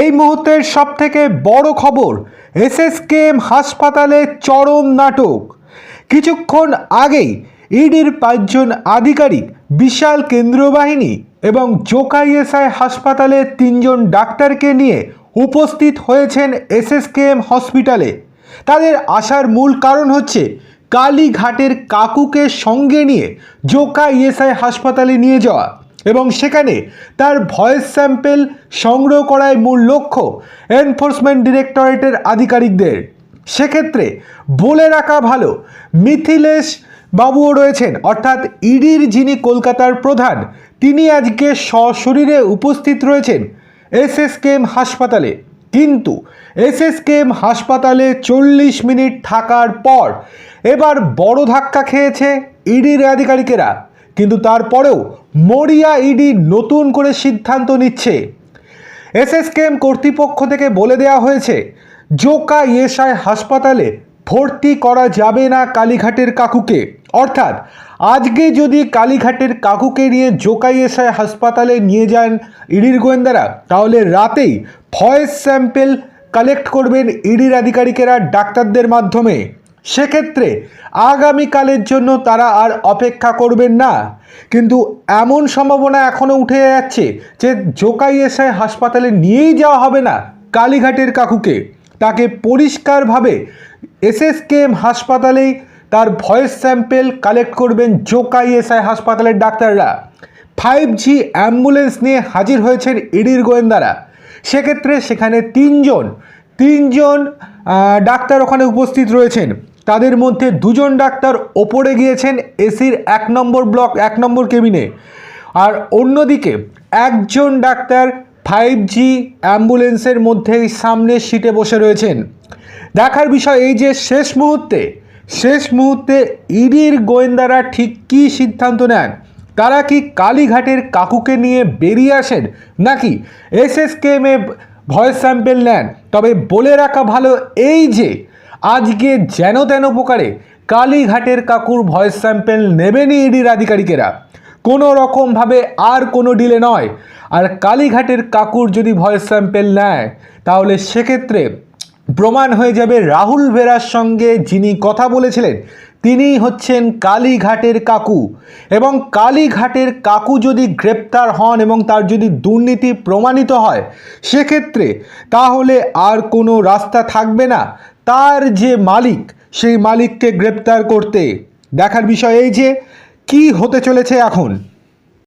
এই মুহূর্তের সব থেকে বড় খবর, এসএসকেএম হাসপাতালে চরম নাটক। কিছুক্ষণ আগেই ইডির পাঁচজন আধিকারিক, বিশাল কেন্দ্রীয় বাহিনী এবং জোকাইএসআই হাসপাতালে তিনজন ডাক্তারকে নিয়ে উপস্থিত হয়েছেন এসএসকেএম হসপিটালে। তাদের আসার মূল কারণ হচ্ছে কালীঘাটের কাকুকে সঙ্গে নিয়ে জোকা ইএসআই হাসপাতালে নিয়ে যাওয়া। এবং সেখানে তার ভয়েস স্যাম্পেল সংগ্রহ করাই মূল লক্ষ্য এনফোর্সমেন্ট ডিরেক্টরেটের আধিকারিকদের। সেক্ষেত্রে বলে রাখা ভালো, মিথিলেশ বাবুও রয়েছেন, অর্থাৎ ইডির যিনি কলকাতার প্রধান, তিনি আজকে সশরীরে উপস্থিত রয়েছেন এসএসকেএম হাসপাতালে। কিন্তু এসএসকেএম হাসপাতালে চল্লিশ মিনিট থাকার পর এবার বড় ধাক্কা খেয়েছে ইডির আধিকারিকেরা। কিন্তু তারপরেও মরিয়া ইডি নতুন করে সিদ্ধান্ত নিচ্ছে। এসএসকেএম কর্তৃপক্ষ থেকে বলে দেওয়া হয়েছে, জোকা ইয়েসাই হাসপাতালে ভর্তি করা যাবে না কালীঘাটের কাকুকে। অর্থাৎ, আজকে যদি কালীঘাটের কাকুকে নিয়ে জোকা ইয়েসাই হাসপাতালে নিয়ে যান ইডির গোয়েন্দারা, তাহলে রাতেই ভয়েস স্যাম্পেল কালেক্ট করবেন ইডির আধিকারিকেরা ডাক্তারদের মাধ্যমে। সেক্ষেত্রে আগামীকালের জন্য তারা আর অপেক্ষা করবেন না। কিন্তু এমন সম্ভাবনা এখনও উঠে যাচ্ছে যে জোকাইএসআই হাসপাতালে নিয়েই যাওয়া হবে না কালীঘাটের কাকুকে। তাকে পরিষ্কারভাবে এসএসকেএম হাসপাতালেই তার ভয়েস স্যাম্পেল কালেক্ট করবেন জোকাইএসআই হাসপাতালের ডাক্তাররা। ফাইভ জি অ্যাম্বুলেন্স নিয়ে হাজির হয়েছেন ইডির গোয়েন্দারা। সেক্ষেত্রে সেখানে তিনজন তিনজন ডাক্তার ওখানে উপস্থিত রয়েছেন। তাদের মধ্যে দুজন ডাক্তার ওপরে গিয়েছেন, এসির এক নম্বর ব্লক, এক নম্বর কেবিনে। আর অন্যদিকে একজন ডাক্তার ফাইভ জি অ্যাম্বুলেন্সের মধ্যেই সামনের সিটে বসে রয়েছেন। দেখার বিষয় এই যে শেষ মুহূর্তে শেষ মুহূর্তে ইডির গোয়েন্দারা ঠিক কী সিদ্ধান্ত নেন? তারা কি কালীঘাটের কাকুকে নিয়ে বেরিয়ে আসেন, নাকি এসএসকেএমে ভয়েস স্যাম্পেল নেন? তবে বলে রাখা ভালো এই যে আজকে যেন তেন প্রকারে কালীঘাটের কাকুর ভয়েস স্যাম্পেল নেবেনই ইডির আধিকারিকেরা। কোনো রকমভাবে আর কোনো ডিলে নয়। আর কালীঘাটের কাকুর যদি ভয়েস স্যাম্পেল নেয়, তাহলে সেক্ষেত্রে প্রমাণ হয়ে যাবে রাহুল ভেরার সঙ্গে যিনি কথা বলেছিলেন তিনি হচ্ছেন কালীঘাটের কাকু। এবং কালীঘাটের কাকু যদি গ্রেপ্তার হন এবং তার যদি দুর্নীতি প্রমাণিত হয়, সেক্ষেত্রে তাহলে আর কোনো রাস্তা থাকবে না। তার যে মালিক, সেই মালিককে গ্রেপ্তার করতে। দেখার বিষয় এই যে, কি হতে চলেছে এখন?